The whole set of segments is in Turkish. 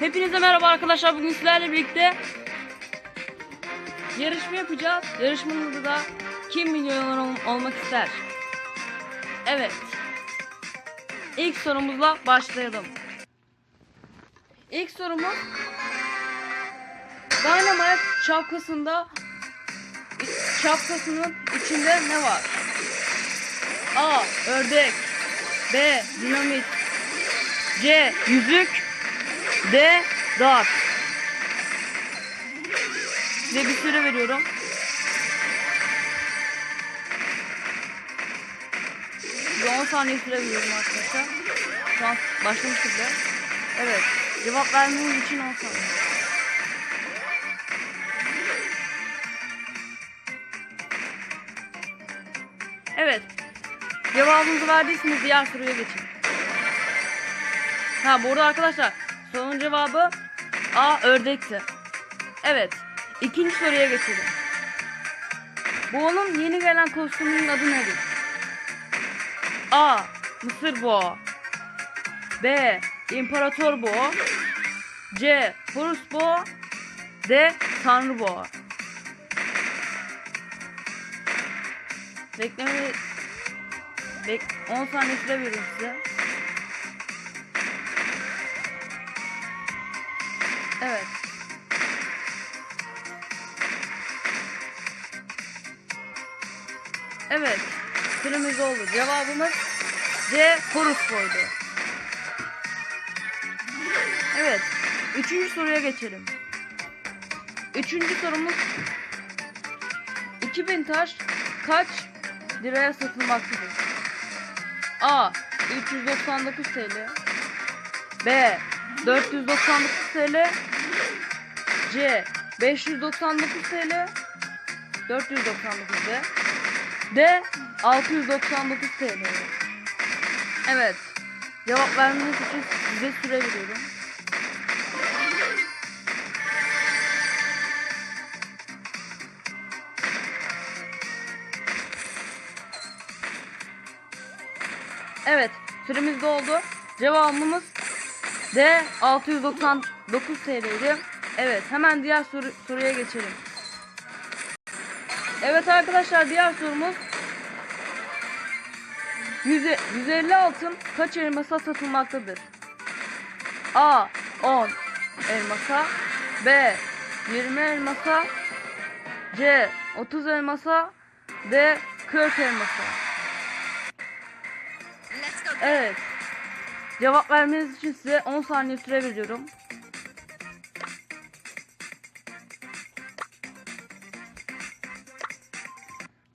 Hepinize merhaba arkadaşlar. Bugün sizlerle birlikte yarışma yapacağız. Yarışmamızda da kim milyoner ol- olmak ister? Evet. İlk sorumuzla başlayalım. İlk sorumuz Dynamite şapkasında şapkasının içinde ne var? A. Ördek B. Dinamit C. Yüzük D. Dart Size bir süre veriyorum. Size 10 saniye süre veriyorum arkadaşlar. Şu an başlamıştık bile. Evet. Cevap vermeniz için 10 saniye. Evet. Cevabınızı verdiyseniz diğer soruya geçin. Ha bu arada arkadaşlar sorunun cevabı A ördekti. Evet. ikinci soruya geçelim. Onun yeni gelen kostümünün adı nedir? A. Mısır boğa. B. İmparator boğa. C. Horus boğa. D. Tanrı boğa. Bekleme Bek 10 saniye süre veriyorum size. Evet. Evet. Süremiz oldu. Cevabımız C. Horus boydu. Evet. Üçüncü soruya geçelim. Üçüncü sorumuz 2000 taş kaç liraya satılmaktadır? A. 399 TL B. 499 TL C. 599 TL 499 D D. 699 TL Evet. Cevap vermeniz için size süre veriyorum. Evet, süremiz doldu. Cevabımız D 699 TL'ydi. Evet, hemen diğer soru, soruya geçelim. Evet arkadaşlar, diğer sorumuz 100, 150 altın kaç elmasa satılmaktadır? A 10 elmasa B 20 elmasa C 30 elmasa D 40 elmasa. Evet. Cevap vermeniz için size 10 saniye süre veriyorum.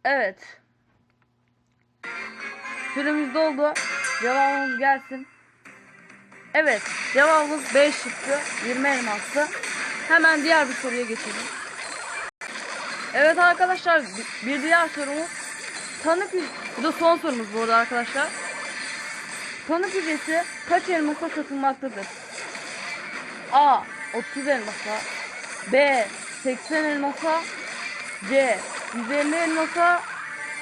Evet. Süremiz doldu. Cevabımız gelsin. Evet. Cevabımız 5 şıkkı. 20 elmaslı. Hemen diğer bir soruya geçelim. Evet arkadaşlar bir diğer sorumuz tanık bu da son sorumuz bu arada arkadaşlar. Tanık ücreti kaç elmasa satılmaktadır? A. 30 elmasa B. 80 elmasa C. 150 elmasa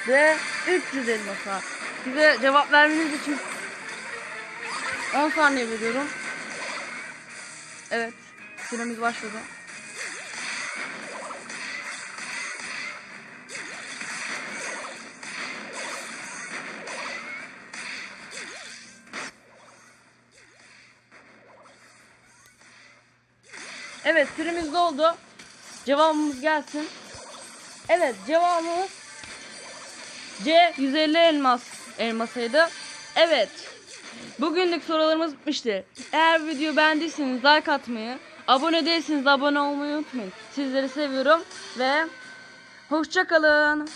D. 300 elmasa Size cevap vermeniz için 10 saniye veriyorum. Evet. Süremiz başladı. Evet süremiz doldu. Cevabımız gelsin. Evet cevabımız C 150 elmas elmasıydı. Evet. Bugünlük sorularımız bitmişti. Eğer video beğendiyseniz like atmayı, abone değilseniz abone olmayı unutmayın. Sizleri seviyorum ve hoşça kalın.